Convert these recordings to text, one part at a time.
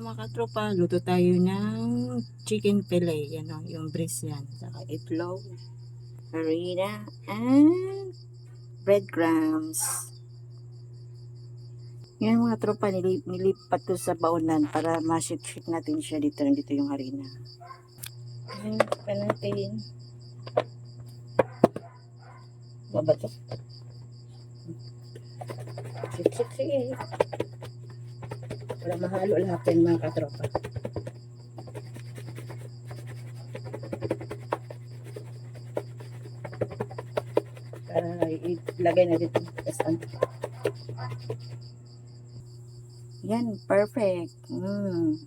Mga katropa, luto tayo ng chicken fillet. Yan o, yung breast yan. Saka itlog, harina, and breadcrumbs. Yan mga tropa, nilip, nilipat ko sa baonan para ma-shoot-shoot natin siya dito. Nandito yung harina. Pa natin. Baba to. Para mahalo lahat yan mga katropa. Para ilagay na dito. Tapos Yan, perfect. Mm.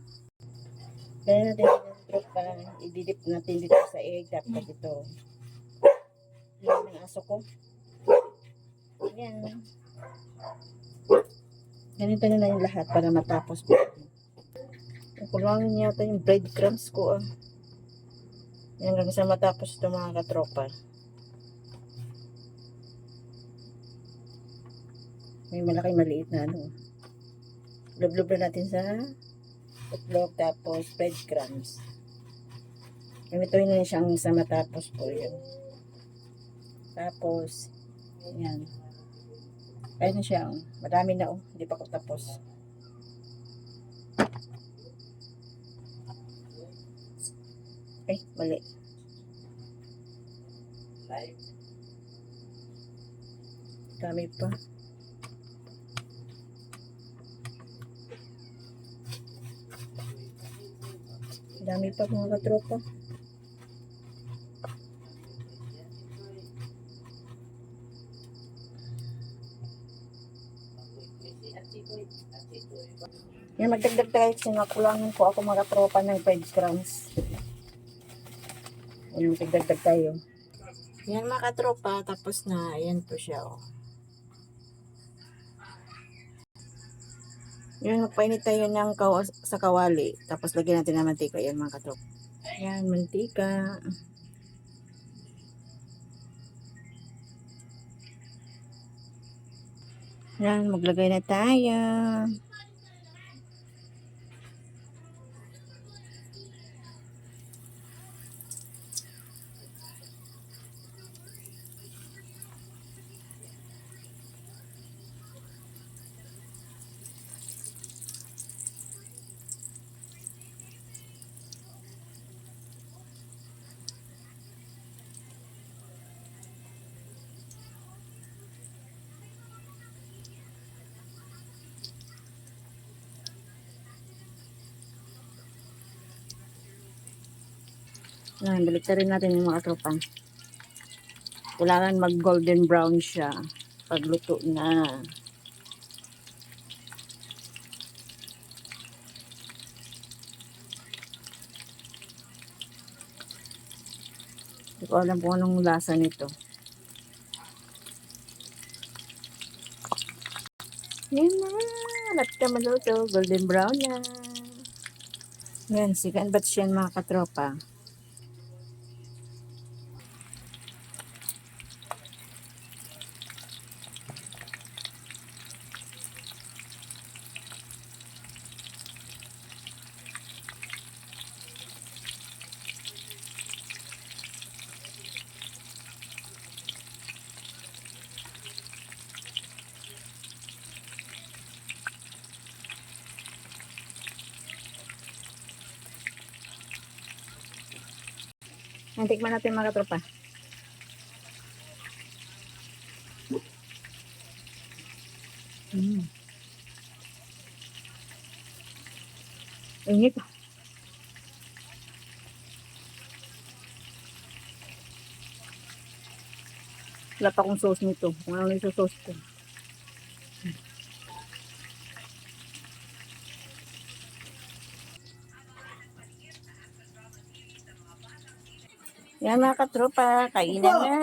Kaya natin yung tropa, ididip natin dito sa egg. Tapos ito. Yan ang aso ko. Yan. Ganito na lang yung lahat para matapos po. Kulangin yata yung breadcrumbs ko ah. Yan lang sa matapos ito mga katropa. May malaki maliit na ano. Lublob na natin sa itlog tapos breadcrumbs. Ganito na siyang sa matapos po yun. Tapos, yan. Ayun na siya. Madami na oh. Hindi pa ko tapos. Ay, mali. Dami pa. Dami pa mga katropa. Yan, magdagdag tayo kasi nakulangan po ako mga tropa ng breadcrumbs. Yan, magdagdag tayo. Yan mga tropa, tapos na. Yan po siya, oh. Yan, magpainit tayo ng kaw sa kawali. Tapos lagyan natin ng mantika. Yan mga katropa. Yan, mantika. Yan, maglagay na tayo. Yan, balik rin natin yung mga tropa. Kailangan mag golden brown siya pagluto na. Hindi ko alam kung anong lasa nito. Yan na. Lapit ka maluto. Golden brown na. Yan, sikan ba't yan mga katropa? Yan, tikman natin mga katropa. Mm. Init. Wala pa sauce nito. Kung ano yung sauce ko. Yan mga katropa, kainan na.